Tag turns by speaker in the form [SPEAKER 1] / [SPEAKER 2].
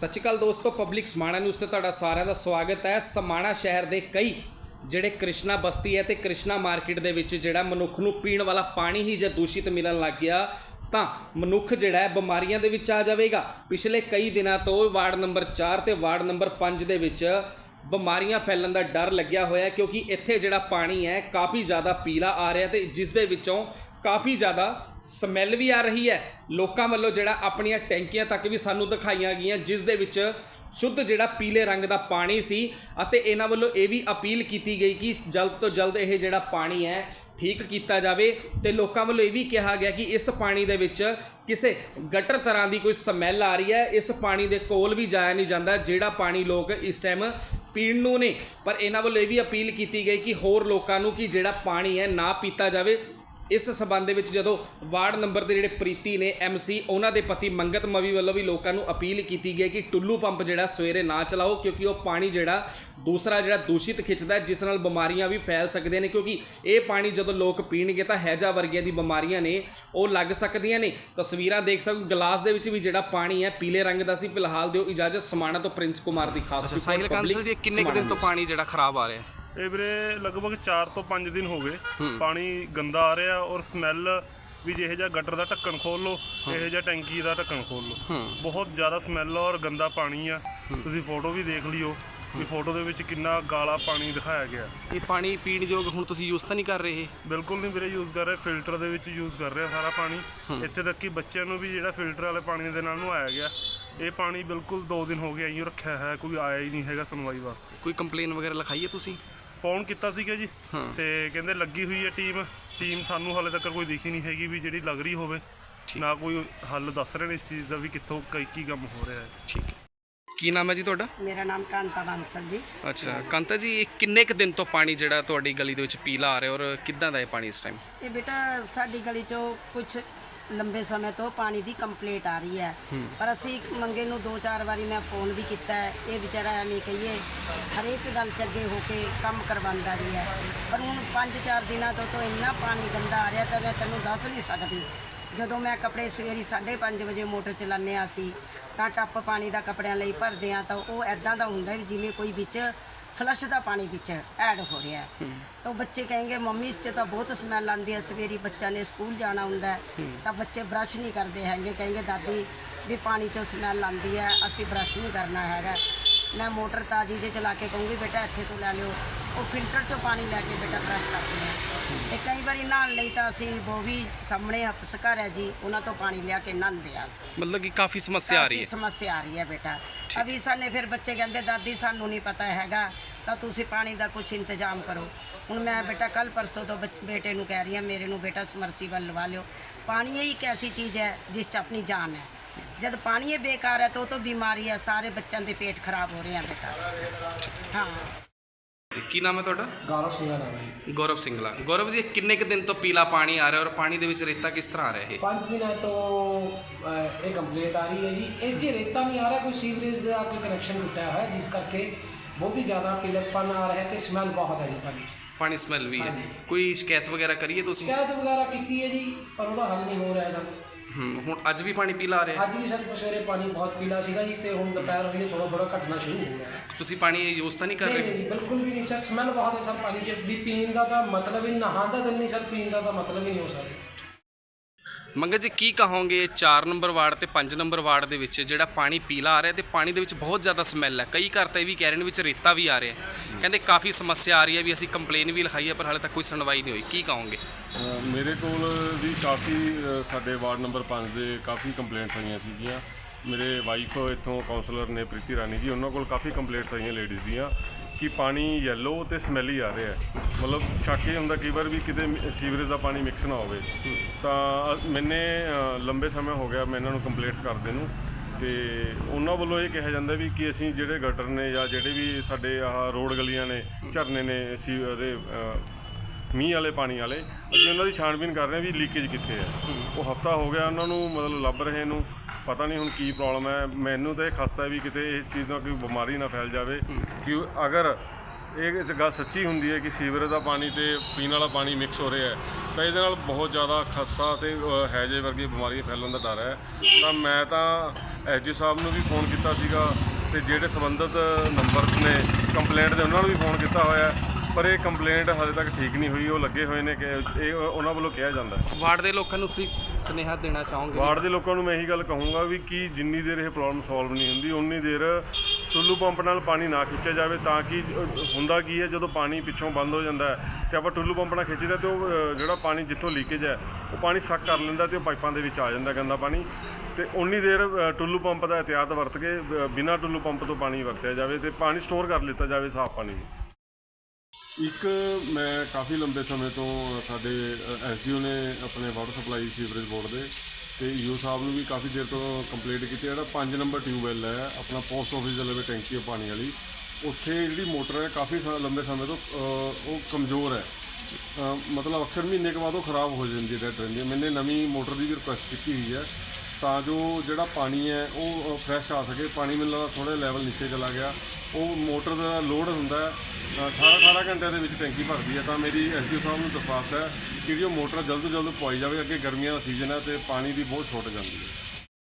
[SPEAKER 1] ਸਤਿ ਸ਼੍ਰੀ ਅਕਾਲ ਦੋਸਤੋ public Samana news ਤੇ ਤੁਹਾਡਾ ਸਾਰਿਆਂ ਦਾ ਸਵਾਗਤ ਹੈ। ਸਮਾਣਾ ਸ਼ਹਿਰ ਦੇ ਕਈ ਜਿਹੜੇ ਕ੍ਰਿਸ਼ਨਾ ਬਸਤੀ ਹੈ ਤੇ ਕ੍ਰਿਸ਼ਨਾ ਮਾਰਕੀਟ ਦੇ ਵਿੱਚ ਜਿਹੜਾ ਮਨੁੱਖ ਨੂੰ ਪੀਣ ਵਾਲਾ ਪਾਣੀ ਹੀ ਜੇ ਦੂਸ਼ਿਤ ਮਿਲਣ ਲੱਗ ਗਿਆ, ਤਾਂ ਮਨੁੱਖ ਜਿਹੜਾ ਹੈ ਬਿਮਾਰੀਆਂ ਦੇ ਵਿੱਚ ਆ ਜਾਵੇਗਾ। ਪਿਛਲੇ ਕਈ ਦਿਨਾਂ ਤੋਂ ਵਾਰਡ ਨੰਬਰ 4 ਤੇ ਵਾਰਡ ਨੰਬਰ 5 ਦੇ ਵਿੱਚ ਬਿਮਾਰੀਆਂ ਫੈਲਣ ਦਾ ਡਰ ਲੱਗਿਆ ਹੋਇਆ ਕਿਉਂਕਿ ਇੱਥੇ ਜਿਹੜਾ ਪਾਣੀ ਹੈ ਕਾਫੀ ਜ਼ਿਆਦਾ ਪੀਲਾ ਆ ਰਿਹਾ ਤੇ ਜਿਸ ਦੇ ਵਿੱਚੋਂ ਕਾਫੀ ਜ਼ਿਆਦਾ ਸਮੈਲ ਵੀ ਆ ਰਹੀ ਹੈ। ਲੋਕਾਂ ਵੱਲੋਂ ਜਿਹੜਾ ਆਪਣੀਆਂ ਟੈਂਕੀਆਂ ਤੱਕ ਵੀ ਸਾਨੂੰ ਦਿਖਾਈਆਂ ਗਈਆਂ, ਜਿਸ ਦੇ ਵਿੱਚ ਸ਼ੁੱਧ ਜਿਹੜਾ ਪੀਲੇ ਰੰਗ ਦਾ ਪਾਣੀ ਸੀ ਅਤੇ ਇਹਨਾਂ ਵੱਲੋਂ ਇਹ ਵੀ ਅਪੀਲ ਕੀਤੀ ਗਈ ਕਿ ਜਲਦ ਤੋਂ ਜਲਦ ਇਹ ਜਿਹੜਾ ਪਾਣੀ ਹੈ ਠੀਕ ਕੀਤਾ ਜਾਵੇ ਤੇ ਲੋਕਾਂ ਵੱਲੋਂ ਇਹ ਵੀ ਕਿਹਾ ਗਿਆ ਕਿ ਇਸ ਪਾਣੀ ਦੇ ਵਿੱਚ ਕਿਸੇ ਗਟਰ ਤਰ੍ਹਾਂ ਦੀ ਕੋਈ ਸਮੈਲ ਆ ਰਹੀ ਹੈ। ਇਸ ਪਾਣੀ ਦੇ ਕੋਲ ਵੀ ਜਾਇਆ ਨਹੀਂ ਜਾਂਦਾ, ਜਿਹੜਾ ਪਾਣੀ ਲੋਕ ਇਸ ਟਾਈਮ ਪੀਣ ਨੂੰ ਨੇ। ਪਰ ਇਹਨਾਂ ਵੱਲੋਂ ਇਹ ਵੀ ਅਪੀਲ ਕੀਤੀ ਗਈ ਕਿ ਹੋਰ ਲੋਕਾਂ ਨੂੰ ਕਿ ਜਿਹੜਾ ਪਾਣੀ ਹੈ ਨਾ ਪੀਤਾ ਜਾਵੇ। ਇਸ ਸਬੰਧ ਦੇ ਵਿੱਚ ਜਦੋਂ ਵਾਰਡ ਨੰਬਰ ਦੇ ਜਿਹੜੇ ਪ੍ਰੀਤੀ ਨੇ ਐਮਸੀ ਉਹਨਾਂ ਦੇ ਪਤੀ ਮੰਗਤ ਮਵੀ ਵੱਲੋਂ ਵੀ ਲੋਕਾਂ ਨੂੰ ਅਪੀਲ ਕੀਤੀ ਗਈ ਕਿ ਟੁੱਲੂ ਪੰਪ ਜਿਹੜਾ ਸਵੇਰੇ ਨਾ ਚਲਾਓ ਕਿਉਂਕਿ ਉਹ ਪਾਣੀ ਜਿਹੜਾ ਦੂਸਰਾ ਜਿਹੜਾ ਦੂਸ਼ਿਤ ਖਿੱਚਦਾ ਜਿਸ ਨਾਲ ਬਿਮਾਰੀਆਂ ਵੀ ਫੈਲ ਸਕਦੀਆਂ ਨੇ ਕਿਉਂਕਿ ਇਹ ਪਾਣੀ ਜਦੋਂ ਲੋਕ ਪੀਣਗੇ ਤਾਂ ਹੈਜਾ ਵਰਗੀਆਂ ਦੀ ਬਿਮਾਰੀਆਂ ਨੇ ਉਹ ਲੱਗ ਸਕਦੀਆਂ ਨੇ। ਤਸਵੀਰਾਂ ਦੇਖ ਸਕੋ ਗਲਾਸ ਦੇ ਵਿੱਚ ਵੀ ਜਿਹੜਾ ਪਾਣੀ ਹੈ ਪੀਲੇ ਰੰਗ ਦਾ ਸੀ। ਫਿਲਹਾਲ ਦਿਓ ਇਜਾਜ਼ਤ ਸਮਾਣਾ ਤੋਂ ਪ੍ਰਿੰਸ ਕੁਮਾਰ ਦੀ ਖਾਸ ਰਿਪੋਰਟ
[SPEAKER 2] ਕਾਂਸਲ ਜੀ ਕਿੰਨੇ ਕੁ ਦਿਨ ਤੋਂ ਪਾਣੀ ਜਿਹੜਾ ਖਰਾਬ ਆ ਰਿਹਾ? ਹੈ?
[SPEAKER 3] ਇਹ ਵੀਰੇ ਲਗਭਗ 4 ਤੋਂ 5 ਦਿਨ ਹੋ ਗਏ। ਪਾਣੀ ਗੰਦਾ ਆ ਰਿਹਾ ਔਰ ਸਮੈਲ ਵੀ ਜਿਹੇ ਜਿਹਾ ਗਟਰ ਦਾ ਢੱਕਣ ਖੋਲ ਲਓ ਇਹੋ ਜਿਹਾ ਟੈਂਕੀ ਦਾ ਢੱਕਣ ਖੋਲ ਲਓ। ਬਹੁਤ ਜ਼ਿਆਦਾ ਸਮੈਲ ਔਰ ਗੰਦਾ ਪਾਣੀ ਆ। ਤੁਸੀਂ ਫੋਟੋ ਵੀ ਦੇਖ ਲਿਓ ਵੀ ਫੋਟੋ ਦੇ ਵਿੱਚ ਕਿੰਨਾ ਗਾਲਾ ਪਾਣੀ ਦਿਖਾਇਆ ਗਿਆ।
[SPEAKER 2] ਇਹ ਪਾਣੀ ਪੀਣ ਯੋਗ ਹੁਣ ਤੁਸੀਂ ਯੂਜ਼ ਤਾਂ ਨਹੀਂ ਕਰ ਰਹੇ
[SPEAKER 3] ਬਿਲਕੁਲ ਨਹੀਂ ਵੀਰੇ ਯੂਜ਼ ਕਰ ਰਹੇ ਫਿਲਟਰ ਦੇ ਵਿੱਚ ਯੂਜ਼ ਕਰ ਰਹੇ ਸਾਰਾ ਪਾਣੀ। ਇੱਥੇ ਤੱਕ ਕਿ ਬੱਚਿਆਂ ਨੂੰ ਵੀ ਜਿਹੜਾ ਫਿਲਟਰ ਵਾਲੇ ਪਾਣੀ ਦੇ ਨਾਲ ਨੁਹਾਇਆ ਗਿਆ। ਇਹ ਪਾਣੀ ਬਿਲਕੁਲ 2 ਦਿਨ ਹੋ ਗਏ ਐਂ ਰੱਖਿਆ ਹੈ ਕੋਈ ਆਇਆ ਹੀ ਨਹੀਂ ਹੈਗਾ ਸੁਣਵਾਈ ਵਾਸਤੇ।
[SPEAKER 2] ਕੋਈ ਕੰਪਲੇਨ ਵਗੈਰਾ ਲਿਖਾਈ ਹੈ ਤੁਸੀਂ?
[SPEAKER 3] ਫੋਨ ਕੀਤਾ ਸੀਗਾ ਜੀ। ਤੇ ਕਹਿੰਦੇ ਲੱਗੀ ਹੋਈ ਹੈ ਟੀਮ ਟੀਮ ਸਾਨੂੰ ਹਾਲੇ ਤੱਕ ਕੋਈ ਦਿਖੀ ਨਹੀਂ ਹੈਗੀ ਵੀ ਜਿਹੜੀ ਲੱਗ ਰਹੀ ਹੋਵੇ। ਨਾ ਕੋਈ ਹੱਲ ਦੱਸ ਰਹੇ ਨੇ ਇਸ ਚੀਜ਼ ਦਾ ਵੀ ਕਿੱਥੋਂ ਕੀ ਕੀ ਕੰਮ ਹੋ ਰਿਹਾ ਹੈ।
[SPEAKER 2] ਠੀਕ ਹੈ। ਕੀ ਨਾਮ ਹੈ ਜੀ ਤੁਹਾਡਾ?
[SPEAKER 4] ਮੇਰਾ ਨਾਮ ਕਾਂਤਾ ਬਾਂਸਲ ਜੀ।
[SPEAKER 2] ਅੱਛਾ ਕਾਂਤਾ ਜੀ ਇਹ ਕਿੰਨੇ ਕੁ ਦਿਨ ਤੋਂ ਪਾਣੀ ਜਿਹੜਾ ਤੁਹਾਡੀ ਗਲੀ ਦੇ ਵਿੱਚ ਪੀਲਾ ਆ ਰਿਹਾ ਔਰ ਕਿੱਦਾਂ ਦਾ ਇਹ ਪਾਣੀ ਇਸ ਟਾਈਮ
[SPEAKER 4] ਇਹ ਬੇਟਾ ਸਾਡੀ ਗਲੀ ਚੋਂ ਕੁਝ ਲੰਬੇ ਸਮੇਂ ਤੋਂ ਪਾਣੀ ਦੀ ਕੰਪਲੇਂਟ ਆ ਰਹੀ ਹੈ। ਪਰ ਅਸੀਂ ਮੰਗੇ ਨੂੰ ਦੋ ਚਾਰ ਵਾਰੀ ਮੈਂ ਫੋਨ ਵੀ ਕੀਤਾ ਹੈ। ਇਹ ਵਿਚਾਰਾ ਐਵੇਂ ਕਹੀਏ ਹਰੇਕ ਗੱਲ ਚ ਅੱਗੇ ਹੋ ਕੇ ਕੰਮ ਕਰਵਾਉਂਦਾ ਵੀ ਹੈ। ਪਰ ਹੁਣ 5-4 ਦਿਨਾਂ ਤੋਂ ਤੋਂ ਇੰਨਾ ਪਾਣੀ ਗੰਦਾ ਆ ਰਿਹਾ ਤਾਂ ਮੈਂ ਤੈਨੂੰ ਦੱਸ ਨਹੀਂ ਸਕਦੀ। ਜਦੋਂ ਮੈਂ ਕੱਪੜੇ ਸਵੇਰੀ 5:30 ਵਜੇ ਮੋਟਰ ਚਲਾਉਂਦੇ ਹਾਂ ਅਸੀਂ ਤਾਂ ਟੱਪ ਪਾਣੀ ਦਾ ਕੱਪੜਿਆਂ ਲਈ ਭਰਦੇ ਆ ਤਾਂ ਉਹ ਐਦਾਂ ਦਾ ਹੁੰਦਾ ਵੀ ਜਿਵੇਂ ਕੋਈ ਵਿੱਚ ਫਲਸ਼ ਦਾ ਪਾਣੀ ਵਿੱਚ ਐਡ ਹੋ ਰਿਹਾ ਹੈ। ਤਾਂ ਬੱਚੇ ਕਹਿੰਗੇ ਮੰਮੀ ਇਸ 'ਚ ਤਾਂ ਬਹੁਤ ਸਮੈਲ ਆਉਂਦੀ ਹੈ। ਸਵੇਰੀ ਬੱਚਾ ਨੇ ਸਕੂਲ ਜਾਣਾ ਹੁੰਦਾ ਤਾਂ ਬੱਚੇ ਬ੍ਰਸ਼ ਨਹੀਂ ਕਰਦੇ ਹੈਗੇ। ਕਹਿੰਗੇ ਦਾਦੀ ਵੀ ਪਾਣੀ 'ਚੋਂ ਸਮੈਲ ਆਉਂਦੀ ਹੈ ਅਸੀਂ ਬ੍ਰਸ਼ ਨਹੀਂ ਕਰਨਾ ਹੈਗਾ। ਮੈਂ ਮੋਟਰ ਤਾਜੀ ਜੇ ਚਲਾ ਕੇ ਕਹੂੰਗੀ ਬੇਟਾ ਇੱਥੇ ਤੋਂ ਲੈ ਲਿਓ। ਉਹ ਫਿਲਟਰ 'ਚੋਂ ਪਾਣੀ ਲੈ ਕੇ ਬੇਟਾ ਬ੍ਰਸ਼ ਕਰਦੇ ਆ ਤੇ ਕਈ ਵਾਰੀ ਨਹਾਉਣ ਲਈ ਤਾਂ ਅਸੀਂ ਉਹ ਵੀ ਸਾਹਮਣੇ ਘਰ ਹੈ ਜੀ ਉਹਨਾਂ ਤੋਂ ਪਾਣੀ ਲਿਆ ਕੇ ਨਹਾਉਂਦੇ ਆ
[SPEAKER 2] ਮਤਲਬ ਕਿ ਕਾਫੀ ਸਮੱਸਿਆ ਆ ਰਹੀ ਹੈ।
[SPEAKER 4] ਸਮੱਸਿਆ ਆ ਰਹੀ ਹੈ ਬੇਟਾ। ਅਭੀ ਸਾਨੇ ਫਿਰ ਬੱਚੇ ਕਹਿੰਦੇ ਦਾਦੀ ਸਾਨੂੰ ਨਹੀਂ ਪਤਾ ਹੈਗਾ। ਤਾਂ ਤੁਸੀਂ ਪਾਣੀ ਦਾ ਕੁਝ ਇੰਤਜ਼ਾਮ ਕਰੋ। ਹੁਣ ਮੈਂ ਬੇਟਾ ਕੱਲ ਪਰਸੋਂ ਤੋਂ ਬੱਚ- ਬੇਟੇ ਨੂੰ ਕਹਿ ਰਹੀ ਹਾਂ ਮੇਰੇ ਨੂੰ ਬੇਟਾ ਸਮਰਸੀਬਲ ਲਵਾ ਲਿਓ। ਪਾਣੀ ਇਹ ਇੱਕ ਐਸੀ ਚੀਜ਼ ਹੈ ਜਿਸ 'ਚ ਆਪਣੀ ਜਾਨ ਹੈ। ਜਦ ਪਾਣੀ ਇਹ ਬੇਕਾਰ ਹੈ ਤਾਂ ਉਹ ਤੋਂ ਬਿਮਾਰੀ ਹੈ ਸਾਰੇ ਬੱਚਿਆਂ ਦੇ ਪੇਟ ਖਰਾਬ ਹੋ ਰਹੇ ਆ ਬੇਟਾ। ਹਾਂ।
[SPEAKER 2] ਜੀ ਕੀ ਨਾਮ ਹੈ ਤੁਹਾਡਾ?
[SPEAKER 5] ਗੌਰਵ ਸਿੰਘ ਦਾ ਨਾਮ ਹੈ ਜੀ।
[SPEAKER 2] ਗੌਰਵ ਸਿੰਗਲਾ। ਗੌਰਵ ਜੀ ਇਹ ਕਿੰਨੇ ਕੁ ਦਿਨ ਤੋਂ ਪੀਲਾ ਪਾਣੀ ਆ ਰਿਹਾ ਔਰ ਪਾਣੀ ਦੇ ਵਿੱਚ ਰੇਤਾ ਕਿਸ ਤਰ੍ਹਾਂ ਆ ਰਿਹਾ ਇਹ?
[SPEAKER 5] ਪੰਜ ਦਿਨਾਂ ਤੋਂ ਅਹ, ਇਹ ਕੰਪਲੀਟ ਆ ਰਹੀ ਹੈ ਜੀ। ਇਹ 'ਚ ਰੇਤਾ ਨਹੀਂ ਆ ਰਿਹਾ ਕੋਈ ਸੀਵਰੇਜ ਦਾ ਕੋਈ ਕਨੈਕਸ਼ਨ ਟੁੱਟਿਆ ਹੋਇਆ ਜਿਸ ਕਰਕੇ ਬਹੁਤ ਹੀ ਜ਼ਿਆਦਾ ਪੀਲਾਪਨ ਆ ਰਿਹਾ ਤੇ ਸਮੈਲ ਬਹੁਤ ਹੈ ਜੀ ਪਾਣੀ 'ਚ
[SPEAKER 2] ਪਾਣੀ ਸਮੈਲ ਵੀ ਹੈ
[SPEAKER 5] ਹਾਂਜੀ।
[SPEAKER 2] ਕੋਈ ਸ਼ਿਕਾਇਤ ਵਗੈਰਾ ਕਰੀਏ ਤੁਸੀਂ
[SPEAKER 5] ਸ਼ਿਕਾਇਤ ਵਗੈਰਾ ਕੀਤੀ ਹੈ ਜੀ ਪਰ ਉਹਦਾ ਹੱਲ ਨਹੀਂ ਹੋ ਰਿਹਾ ਸਾਨੂੰ
[SPEAKER 2] ਹੂੰ ਹੁਣ ਅੱਜ ਵੀ ਪਾਣੀ ਪੀਲਾ ਆ ਰਿਹਾ?
[SPEAKER 5] ਅੱਜ ਵੀ ਸਾਡੇ ਸਵੇਰੇ ਪਾਣੀ ਬਹੁਤ ਪੀਲਾ ਸੀਗਾ ਜੀ ਤੇ ਹੁਣ ਦੁਪਹਿਰ ਹੋਈ ਥੋੜਾ ਥੋੜਾ ਘਟਣਾ ਸ਼ੁਰੂ ਹੋ ਗਿਆ ਹੈ
[SPEAKER 2] ਤੁਸੀਂ ਪਾਣੀ ਯੂਜ਼ ਤਾਂ ਨਹੀਂ ਕਰ
[SPEAKER 5] ਨਹੀਂ
[SPEAKER 2] ਰਹੇ
[SPEAKER 5] ਨਹੀਂ ਬਿਲਕੁਲ ਵੀ ਨਹੀਂ ਸਰ ਸਮੈਲ ਬਹੁਤ ਹੈ ਸਰ ਪਾਣੀ 'ਚ ਵੀ ਪੀਣ ਦਾ ਤਾਂ ਮਤਲਬ ਹੀ ਨਹਾਉਣ ਦਾ ਦਿਲ ਨਹੀਂ ਸਰ ਪੀਣ ਦਾ ਤਾਂ ਮਤਲਬ ਹੀ ਨਹੀਂ ਹੋ ਸਕਦਾ
[SPEAKER 2] ਮੰਗਤ ਜੀ, ਕੀ ਕਹੋਗੇ? 4 ਨੰਬਰ ਵਾਰਡ ਤੇ 5 ਨੰਬਰ ਵਾਰਡ ਦੇ ਵਿੱਚ ਜਿਹੜਾ ਪਾਣੀ ਪੀਲਾ ਆ ਰਿਹਾ ਤੇ ਪਾਣੀ ਦੇ ਵਿੱਚ ਬਹੁਤ ਜ਼ਿਆਦਾ ਸਮੈਲ ਹੈ। ਕਈ ਘਰ ਤਾਂ ਇਹ ਵੀ ਕਹਿ ਰਹੇ ਨੇ ਵਿੱਚ ਰੇਤਾ ਵੀ ਆ ਰਿਹਾ ਕਹਿੰਦੇ ਕਾਫੀ ਸਮੱਸਿਆ ਆ ਰਹੀ ਹੈ ਵੀ ਅਸੀਂ ਕੰਪਲੇਨ ਵੀ ਲਿਖਾਈ ਹੈ, ਪਰ ਹਾਲੇ ਤੱਕ ਕੋਈ ਸੁਣਵਾਈ ਨਹੀਂ ਹੋਈ। ਕੀ ਕਹੋਗੇ?
[SPEAKER 6] ਮੇਰੇ ਕੋਲ ਵੀ ਕਾਫੀ ਸਾਡੇ ਵਾਰਡ ਨੰਬਰ 5 ਦੇ ਕਾਫੀ ਕੰਪਲੇਂਟਸ ਆਈਆਂ ਸੀਗੀਆਂ। ਮੇਰੇ ਵਾਈਫ ਇੱਥੋਂ ਕਾਉਂਸਲਰ ਨੇ ਪ੍ਰੀਤੀ ਰਾਣੀ ਜੀ, ਉਹਨਾਂ ਕੋਲ ਕਾਫੀ ਕੰਪਲੇਂਟਸ ਆਈਆਂ ਲੇਡੀਜ਼ ਦੀਆਂ। ਕਿ ਪਾਣੀ ਯੈਲੋ ਤੇ ਸਮੈਲੀ ਆ ਰਿਹਾ ਹੈ। ਮਤਲਬ ਸ਼ੱਕ ਇਹ ਹੁੰਦਾ ਕਈ ਵਾਰ ਵੀ ਕਿਤੇ ਸੀਵਰੇਜ ਦਾ ਪਾਣੀ ਮਿਕਸ ਨਾ ਹੋਵੇ। ਤਾਂ ਮੈਨੇ ਲੰਬੇ ਸਮੇਂ ਹੋ ਗਿਆ ਮੈਂ ਇਹਨਾਂ ਨੂੰ ਕੰਪਲੇਂਟਸ ਕਰਦੇ ਨੂੰ। ਤੇ ਉਹਨਾਂ ਵੱਲੋਂ ਇਹ ਕਿਹਾ ਜਾਂਦਾ ਵੀ ਕਿ ਅਸੀਂ ਜਿਹੜੇ ਗਟਰ ਨੇ ਜਾਂ ਜਿਹੜੇ ਵੀ ਸਾਡੇ ਆਹ ਰੋਡ ਗਲੀਆਂ ਨੇ, ਝਰਨੇ ਨੇ, ਸੀ ਉਹਦੇ ਮੀਂਹ ਵਾਲੇ, ਪਾਣੀ ਵਾਲੇ, ਅਸੀਂ ਉਹਨਾਂ ਦੀ ਛਾਣਬੀਨ ਕਰ ਰਹੇ ਹਾਂ ਵੀ ਲੀਕੇਜ ਕਿੱਥੇ ਹੈ। ਉਹ ਹਫਤਾ ਹੋ ਗਿਆ ਉਹਨਾਂ ਨੂੰ ਮਤਲਬ ਲੱਭ ਰਹੇ ਨੂੰ। ਪਤਾ ਨਹੀਂ ਹੁਣ ਕੀ ਪ੍ਰੋਬਲਮ ਹੈ। ਮੈਨੂੰ ਤਾਂ ਇਹ ਖਸਤਾ ਵੀ ਕਿਤੇ ਇਸ ਚੀਜ਼ ਨਾਲ ਕੋਈ ਬਿਮਾਰੀ ਨਾ ਫੈਲ ਜਾਵੇ ਕਿ ਅਗਰ ਇਹ ਇਸ ਗੱਲ ਸੱਚੀ ਹੁੰਦੀ ਹੈ ਕਿ ਸੀਵਰੇਜ ਦਾ ਪਾਣੀ ਤੇ ਪੀਣ ਵਾਲਾ ਪਾਣੀ ਮਿਕਸ ਹੋ ਰਿਹਾ ਹੈ ਤਾਂ ਇਹਦੇ ਨਾਲ ਬਹੁਤ ਜ਼ਿਆਦਾ ਖੱਸਾ ਤੇ ਹੈਜੇ ਵਰਗੀ ਬਿਮਾਰੀਆਂ ਫੈਲਣ ਦਾ ਡਰ ਹੈ। ਤਾਂ ਮੈਂ ਤਾਂ ਐਸਜੀ ਸਾਹਿਬ ਨੂੰ ਵੀ ਫੋਨ ਕੀਤਾ ਸੀਗਾ ਤੇ ਜਿਹੜੇ ਸੰਬੰਧਿਤ ਨੰਬਰ ਨੇ ਕੰਪਲੇਂਟ ਦੇ ਉਹਨਾਂ ਨੂੰ ਵੀ ਫੋਨ ਕੀਤਾ ਹੋਇਆ। ਪਰ ਇਹ ਕੰਪਲੇਂਟ ਹਾਲੇ ਤੱਕ ਠੀਕ ਨਹੀਂ ਹੋਈ ਉਹ ਲੱਗੇ ਹੋਏ ਨੇ ਕਿ ਇਹ ਉਹਨਾਂ ਵੱਲੋਂ ਕਿਹਾ ਜਾਂਦਾ
[SPEAKER 2] ਵਾਰਡ ਦੇ ਲੋਕਾਂ ਨੂੰ ਤੁਸੀਂ ਸੁਨੇਹਾ ਦੇਣਾ ਚਾਹੋਗੇ?
[SPEAKER 6] ਵਾਰਡ ਦੇ ਲੋਕਾਂ ਨੂੰ ਮੈਂ ਇਹੀ ਗੱਲ ਕਹੂੰਗਾ ਵੀ ਕਿ ਜਿੰਨੀ ਦੇਰ ਇਹ ਪ੍ਰੋਬਲਮ ਸੋਲਵ ਨਹੀਂ ਹੁੰਦੀ ਉਨੀ ਦੇਰ ਟੁੱਲੂ ਪੰਪ ਨਾਲ ਪਾਣੀ ਨਾ ਖਿੱਚਿਆ ਜਾਵੇ ਤਾਂ ਕਿ ਹੁੰਦਾ ਕੀ ਹੈ ਜਦੋਂ ਪਾਣੀ ਪਿੱਛੋਂ ਬੰਦ ਹੋ ਜਾਂਦਾ ਤੇ ਆਪਾਂ ਟੁੱਲੂ ਪੰਪ ਨਾਲ ਖਿੱਚਦੇ ਤੇ ਉਹ ਜਿਹੜਾ ਪਾਣੀ ਜਿੱਥੋਂ ਲੀਕੇਜ ਹੈ ਉਹ ਪਾਣੀ ਸੱਕ ਕਰ ਲੈਂਦਾ ਤੇ ਉਹ ਪਾਈਪਾਂ ਦੇ ਵਿੱਚ ਆ ਜਾਂਦਾ ਗੰਦਾ ਪਾਣੀ ਤੇ ਉਨੀ ਦੇਰ ਟੁੱਲੂ ਪੰਪ ਦਾ ਇhtiyਾਤ ਵਰਤ ਕੇ ਬਿਨਾਂ ਟੁੱਲੂ ਪੰਪ ਤੋਂ ਪਾਣੀ ਵਰਤਿਆ ਜਾਵੇ ਤੇ ਪਾਣੀ ਸਟੋਰ ਕਰ ਲਿੱਤਾ ਜਾਵੇ ਸਾਫ਼ ਪਾਣੀ ਇੱਕ ਮੈਂ ਕਾਫੀ ਲੰਬੇ ਸਮੇਂ ਤੋਂ ਸਾਡੇ ਐਸਡੀਓ ਨੇ ਆਪਣੇ ਵਾਟਰ ਸਪਲਾਈ ਸੀਵਰੇਜ ਬੋਰਡ ਦੇ ਤੇ ਈਓ ਸਾਹਿਬ ਨੂੰ ਵੀ ਕਾਫੀ ਦੇਰ ਤੋਂ ਕੰਪਲੇਂਟ ਕੀਤੀ। ਜਿਹੜਾ 5 ਨੰਬਰ ਟਿਊਬਵੈਲ ਹੈ, ਆਪਣਾ ਪੋਸਟ ਆਫਿਸ ਦੇ ਲਵੇ ਟੈਂਕੀ ਹੈ, ਪਾਣੀ ਵਾਲੀ, ਉੱਥੇ ਜਿਹੜੀ ਮੋਟਰ ਹੈ, ਕਾਫੀ ਲੰਬੇ ਸਮੇਂ ਤੋਂ ਉਹ ਕਮਜ਼ੋਰ ਹੈ। ਮਤਲਬ ਅਕਸਰ ਮਹੀਨੇ ਕੁ ਬਾਅਦ ਉਹ ਖਰਾਬ ਹੋ ਜਾਂਦੀ ਹੈ ਡੈਡ ਰਹਿੰਦੀ ਹੈ। ਮੈਨੇ ਨਵੀਂ ਮੋਟਰ ਦੀ ਵੀ ਰਿਕੁਐਸਟ ਕੀਤੀ ਹੋਈ ਹੈ। ਤਾਂ ਜੋ ਜਿਹੜਾ ਪਾਣੀ ਹੈ ਉਹ ਫਰੈਸ਼ ਆ ਸਕੇ। ਪਾਣੀ ਮੈਨੂੰ ਲੱਗਦਾ ਥੋੜਾ ਲੈਵਲ ਨੀਚੇ ਚਲਾ ਗਿਆ। ਉਹ ਮੋਟਰ ਦਾ ਲੋਡ ਹੁੰਦਾ ਹੈ। 18 18 ਘੰਟਿਆਂ ਦੇ ਵਿੱਚ ਟੈਂਕੀ ਭਰਦੀ ਹੈ। ਤਾਂ ਮੇਰੀ ਐਸਡੀਓ ਸਾਹਿਬ ਨੂੰ ਦਰਖਾਸਤ ਹੈ ਕਿ ਜਿਹੜੀ ਉਹ ਮੋਟਰ ਜਲਦ ਤੋਂ ਜਲਦ ਪਵਾਈ ਜਾਵੇ। ਅੱਗੇ ਗਰਮੀਆਂ ਦਾ ਸੀਜ਼ਨ ਹੈ ਤੇ ਪਾਣੀ ਦੀ ਬਹੁਤ ਸ਼ੋਰਟੇਜ ਆਉਂਦੀ ਹੈ।